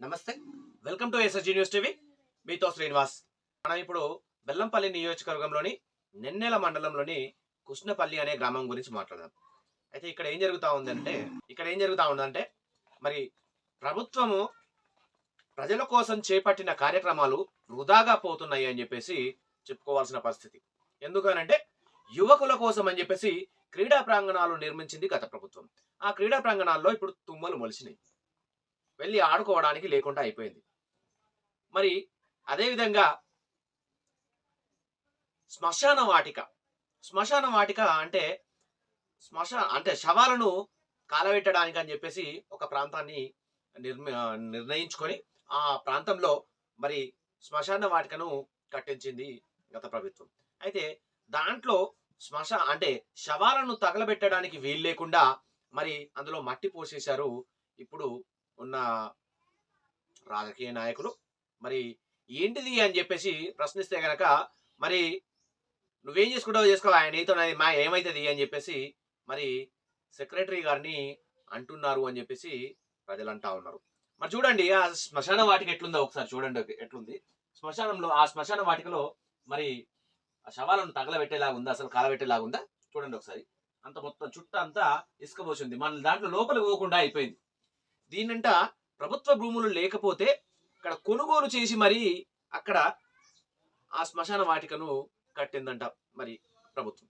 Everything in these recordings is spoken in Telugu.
నమస్తే. Welcome to SSG news TV మీతో శ్రీనివాస్. మనం ఇప్పుడు బెల్లంపల్లి నియోజకవర్గంలోని నెన్నెల మండలంలోని కృష్ణపల్లి అనే గ్రామం గురించి మాట్లాడదాం. అయితే ఇక్కడ ఏం జరుగుతూ ఉందంటే ఇక్కడ ఏం జరుగుతూ ఉందంటే మరి ప్రభుత్వము ప్రజల కోసం చేపట్టిన కార్యక్రమాలు వృధాగా పోతున్నాయి అని చెప్పేసి చెప్పుకోవాల్సిన పరిస్థితి. ఎందుకనంటే యువకుల కోసం అని చెప్పేసి క్రీడా ప్రాంగణాలు నిర్మించింది గత ప్రభుత్వం. ఆ క్రీడా ప్రాంగణాల్లో ఇప్పుడు తుమ్మలు మొలిచినాయి. వెళ్ళి ఆడుకోవడానికి లేకుండా అయిపోయింది. మరి అదేవిధంగా శ్మశాన వాటిక. శ్మశాన వాటిక అంటే శ్మశా అంటే శవాలను కాలబెట్టడానికి అని చెప్పేసి ఒక ప్రాంతాన్ని నిర్మి నిర్ణయించుకొని ఆ ప్రాంతంలో మరి శ్మశాన వాటికను కట్టించింది గత ప్రభుత్వం. అయితే దాంట్లో శ్మశ అంటే శవాలను తగలబెట్టడానికి వీలు లేకుండా మరి అందులో మట్టి పోసేశారు. ఇప్పుడు ఉన్న రాజకీయ నాయకులు. మరి ఏంటిది అని చెప్పేసి ప్రశ్నిస్తే గనక మరి నువ్వేం చేసుకుంటావు చేసుకో ఆయన నీతో మా ఏమైతుంది అని చెప్పేసి మరి సెక్రటరీ గారిని అంటున్నారు అని చెప్పేసి ప్రజలు అంటా ఉన్నారు. మరి చూడండి ఆ శ్మశాన వాటిక ఎట్లుందో ఒకసారి చూడండి ఎట్లుంది. శ్మశానంలో ఆ శ్మశాన వాటికలో మరి ఆ శవాలను తగలబెట్టేలాగా ఉందా అసలు కాలబెట్టేలాగా ఉందా? చూడండి ఒకసారి. అంత మొత్తం చుట్టూ అంతా ఇసుక పోసింది మన దాంట్లో లోపలికి పోకుండా అయిపోయింది. దీనంట ప్రభుత్వ భూములు లేకపోతే అక్కడ కొనుగోలు చేసి మరి అక్కడ ఆ శ్మశాన వాటికను కట్టిందంట మరి ప్రభుత్వం.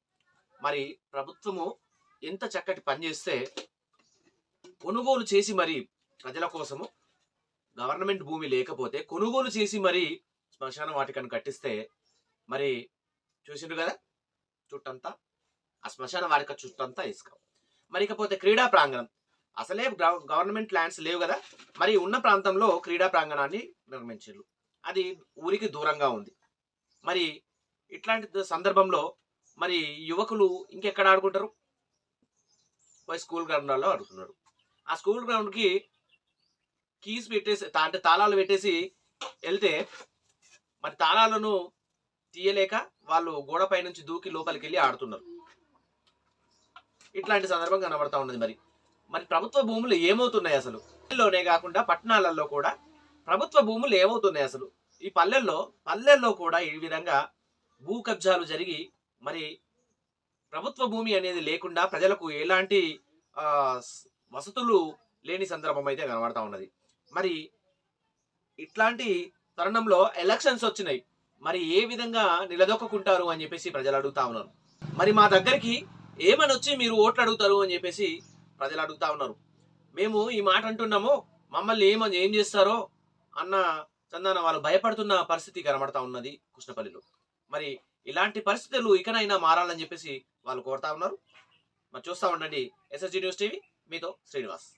మరి ప్రభుత్వము ఎంత చక్కటి పని చేస్తే కొనుగోలు చేసి మరి ప్రజల కోసము గవర్నమెంట్ భూమి లేకపోతే కొనుగోలు చేసి మరి శ్మశాన వాటికను కట్టిస్తే మరి చూసిండ్రు కదా? చుట్టంతా ఆ శ్మశాన వాటిక చుట్టంతా ఇసుక. మరి ఇకపోతే క్రీడా ప్రాంగణం. అసలే గవర్నమెంట్ ల్యాండ్స్ లేవు కదా. మరి ఉన్న ప్రాంతంలో క్రీడా ప్రాంగణాన్ని నిర్మించారు అది ఊరికి దూరంగా ఉంది. మరి ఇట్లాంటి సందర్భంలో మరి యువకులు ఇంకెక్కడ ఆడుకుంటారు? పోయి స్కూల్ గ్రౌండ్లలో ఆడుతున్నారు. ఆ స్కూల్ గ్రౌండ్కి కీస్ పెట్టేసి తా- అంటే తాళాలు పెట్టేసి వెళ్తే మరి తాళాలను తీయలేక వాళ్ళు గోడపై నుంచి దూకి లోపలికి వెళ్ళి ఆడుతున్నారు. ఇట్లాంటి సందర్భం కనబడతా ఉన్నది మరి. మరి ప్రభుత్వ భూములు ఏమవుతున్నాయి అసలు? పల్లెల్లోనే కాకుండా పట్టణాలలో కూడా ప్రభుత్వ భూములు ఏమవుతున్నాయి అసలు? ఈ పల్లెల్లో పల్లెల్లో కూడా ఈ విధంగా భూ కబ్జాలు జరిగి మరి ప్రభుత్వ భూమి అనేది లేకుండా ప్రజలకు ఎలాంటి వసతులు లేని సందర్భం అయితే కనబడతా ఉన్నది. మరి ఇట్లాంటి తరుణంలో ఎలక్షన్స్ వచ్చినాయి. మరి ఏ విధంగా నిలదొక్కుంటారు అని చెప్పేసి ప్రజలు అడుగుతా ఉన్నారు. మరి మా దగ్గరికి ఏమని వచ్చి మీరు ఓట్లు అడుగుతారు అని చెప్పేసి ప్రజలు అడుగుతా ఉన్నారు. మేము ఈ మాట అంటున్నాము మమ్మల్ని ఏమని ఏం చేస్తారో అన్న చందన వాళ్ళు భయపడుతున్న పరిస్థితి కనబడతా ఉన్నది కృష్ణపల్లిలో. మరి ఇలాంటి పరిస్థితులు ఇకనైనా మారాలని చెప్పేసి వాళ్ళు కోరుతా ఉన్నారు. మరి చూస్తా ఉండండి ఎస్ఎస్జీ న్యూస్ టీవీ మీతో శ్రీనివాస్.